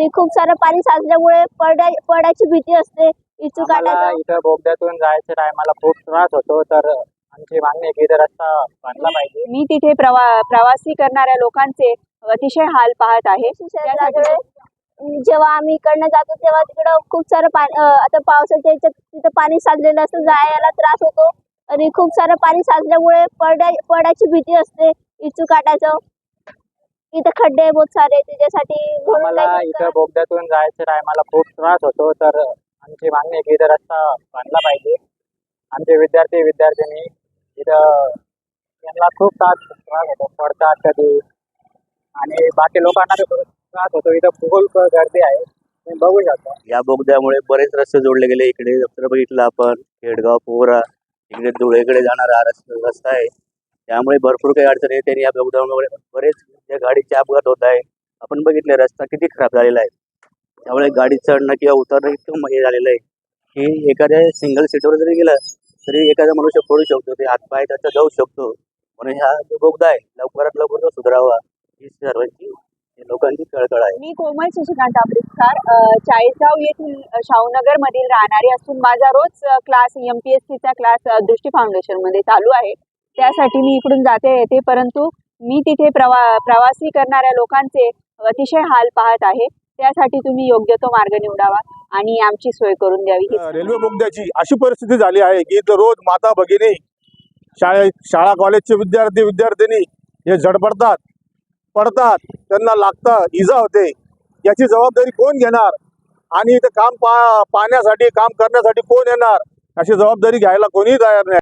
आणि खूप सारं पाणी साचल्यामुळे पडण्या पडायची भीती असते. इचू आम्हाला काटाचं इथं बोगद्यातून जायचं टायमाला खूप त्रास होतो. तर आमची मागणी आहे की इथं रस्ता बांधला पाहिजे. मी तिथे प्रवा प्रवासी करणाऱ्या लोकांचे अतिशय हाल पाहत आहे. त्यासाठी जेव्हा आम्ही इकडनं जातो तेव्हा तिकडं खूप सारं पाणी आता पावसाच्या तिथं पाणी साचलेलं असतं जायला त्रास होतो. आणि खूप सारं पाणी साचल्यामुळे पड्या पडायची भीती असते. इचू काटाचं इथं खड्डे आहेत बहुत सारे त्याच्यासाठी म्हणून आम्हाला काही इथं बोगद्यातून जायचं टायमाला खूप त्रास होतो तर आमची मागणी आहे की इथं रस्ता बांधला पाहिजे. आमचे विद्यार्थी विद्यार्थिनी इथं यांना खूप त्रास त्रास होतो पडतात कधी. आणि बाकी लोकांना तर खूप त्रास होतो इथं खूप गर्दी आहे तुम्ही बघू शकता. या बोगद्यामुळे बरेच रस्ते जोडले गेले इकडे जर बघितलं आपण खेडगाव पोहरा इकडे धुळेकडे जाणारा हा रस्ता रस्ता आहे. त्यामुळे भरपूर काही अडचणी येते आणि या बोगद्यामुळे बरेच ज्या गाडीचे अपघात होत आहे. आपण बघितले रस्ता किती खराब झालेला आहे. त्यामुळे गाडी चढणं किंवा उतरणं इतकं हे झालेलं आहे. की एखाद्या सिंगल सीटवर जरी गेलं तरी एखादा मनुष्य पडू शकतो. ते हातपाय त्याचा जाऊ शकतो. म्हणून हा जो बोगदा आहे. लवकरात लवकर तो सुधारावा. ही सर्वांची लोकांची कळकळ आहे. मी कोमल शशिकांत आंबेडकर चाळीसगाव येथील शाहूनगर मधील राहणारी असून माझा रोज class M P S class Drishti फाउंडेशनमध्ये चालू आहे. त्यासाठी मी इकडून जाते येते. परंतु मी तिथे प्रवा प्रवासी करणाऱ्या लोकांचे अतिशय हाल पाहत आहे. त्यासाठी तुम्ही योग्य तो मार्ग निवडावा आणि आमची सोय करून द्यावी. रेल्वे बोगद्याची अशी परिस्थिती झाली आहे की इथं रोज माता भगिनी शाळे शाळा कॉलेजचे विद्यार्थी विद्यार्थिनी हे झडपडतात पडतात त्यांना लागतं इजा होते. याची जबाबदारी कोण घेणार? आणि इथं काम पा पाहण्यासाठी काम करण्यासाठी कोण येणार? अशी जबाबदारी घ्यायला कोणीही तयार नाही.